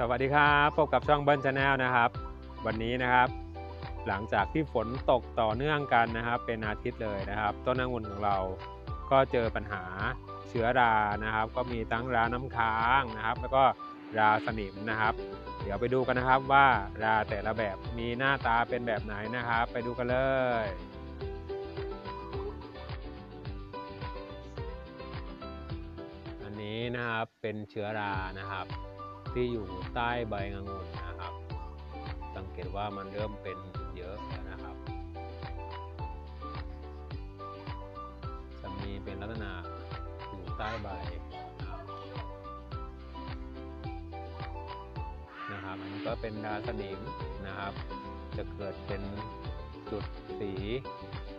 สวัสดีครับพบกับช่องเบิ้ลชาแนลนะครับ วันนี้นะครับ หลังจากที่ฝนตกต่อเนื่องกันนะครับ เป็นอาทิตย์เลยนะครับ ต้นองุ่นของเราก็เจอปัญหาเชื้อรานะครับ ก็มีทั้งราน้ำค้างนะครับ แล้วก็ราสนิมนะครับ เดี๋ยวไปดูกันนะครับว่าราแต่ละแบบมีหน้าตาเป็นแบบไหนนะครับ ไปดูกันเลยอันนี้นะครับเป็นเชื้อรานะครับ ที่อยู่ใต้ใบองุ่นนะครับ สังเกตว่ามันเริ่มเป็นเยอะแล้วนะครับ จะมีเป็นลักษณะอยู่ใต้ใบนะครับนะครับอันนี้ก็เป็นดาสนิมนะครับ จะเกิดเป็นจุดสี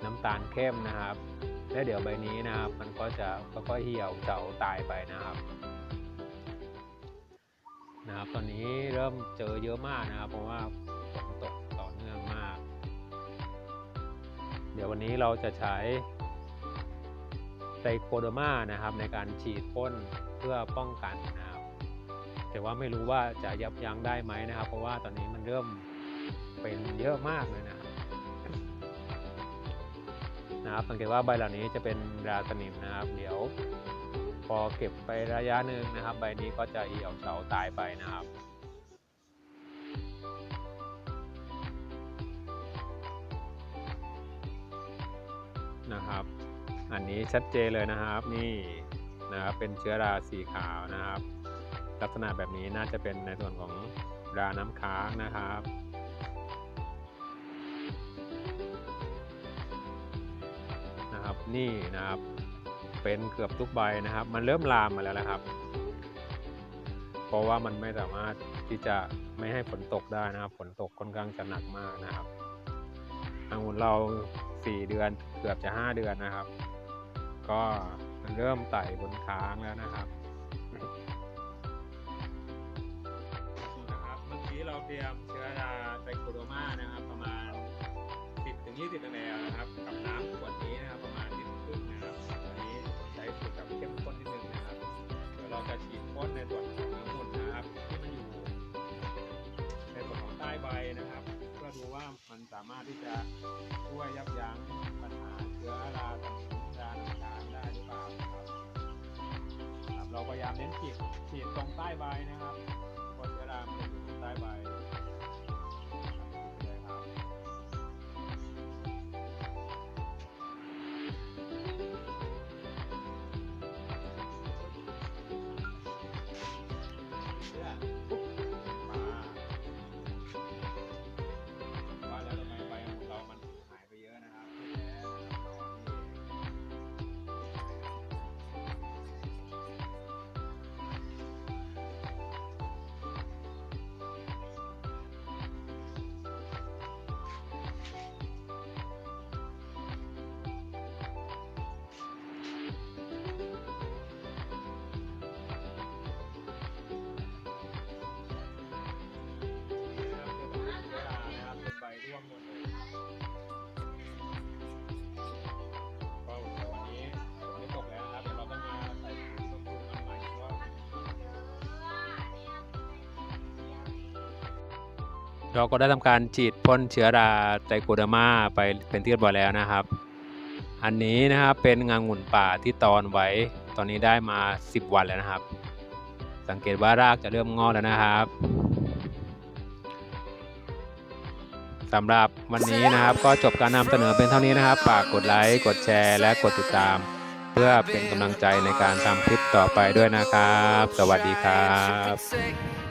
น้ำตาลเข้มนะครับ และเดี๋ยวใบนี้นะครับ มันก็จะค่อยๆเหี่ยวเฉาตายไปนะครับ นะครับตอนนี้เริ่มเจอเยอะมากนะครับ เพราะว่าตกต่อเนื่องมาก เดี๋ยววันนี้เราจะใช้ไตโคโดมานะครับ ในการฉีดพ่นเพื่อป้องกันนะครับ แต่ว่าไม่รู้ว่าจะยับยั้งได้ไหมนะครับ เพราะว่าตอนนี้มันเริ่มเป็นเยอะมากเลยนะนะครับสังเกตว่าใบเหล่านี้จะเป็นราสนิมนะครับ เดี๋ยว พอเก็บไประยะหนึ่งนะครับ ใบนี้ก็จะเหี่ยวเฉาตายไปนะครับนะครับ อันนี้ชัดเจนเลยนะครับนี่นะครับเป็นเชื้อราสีขาวนะครับ ลักษณะแบบนี้น่าจะเป็นในส่วนของราน้ำค้างนะครับนะครับนี่นะครับ เป็นเกือบทุกใบนะครับ มันเริ่มลามมาแล้วนะครับ เพราะว่ามันไม่สามารถที่จะไม่ให้ฝนตกได้นะครับ ฝนตกค่อนข้างจะหนักมากนะครับองุ่นเรา 4 เดือนเกือบจะ 5 เดือนนะครับ ก็มันเริ่มไต่บนค้างแล้วนะครับนะครับ เมื่อกี้เราเตรียมเชื้อราไตโคโดมานะครับ ประมาณ 10-20มลนะครับกับน้ำ เราจะฉีดพ่นในส่วนขององุ่นนะครับที่มันอยู่ในส่วนของใต้ใบนะครับ เพื่อดูว่ามันสามารถที่จะช่วยยับยั้งปัญหาเชื้อราต่างๆได้หรือเปล่าครับ เราพยายามเน้นฉีดฉีดตรงใต้ใบนะครับ เราก็ได้ทำการฉีดพ่นเชื้อราไตโคเดอร์มาไปเป็นที่เรียบร้อยแล้วนะครับ อันนี้นะครับเป็นงางุ่นป่าที่ตอนไว้ ตอนนี้ได้มา 10 วันแล้วนะครับ สังเกตว่ารากจะเริ่มงอกแล้วนะครับสำหรับวันนี้นะครับก็จบการนำเสนอเป็นเท่านี้นะครับฝากกดไลค์กดแชร์ และกดติดตาม เพื่อเป็นกำลังใจในการทำคลิปต่อไปด้วยนะครับ สวัสดีครับ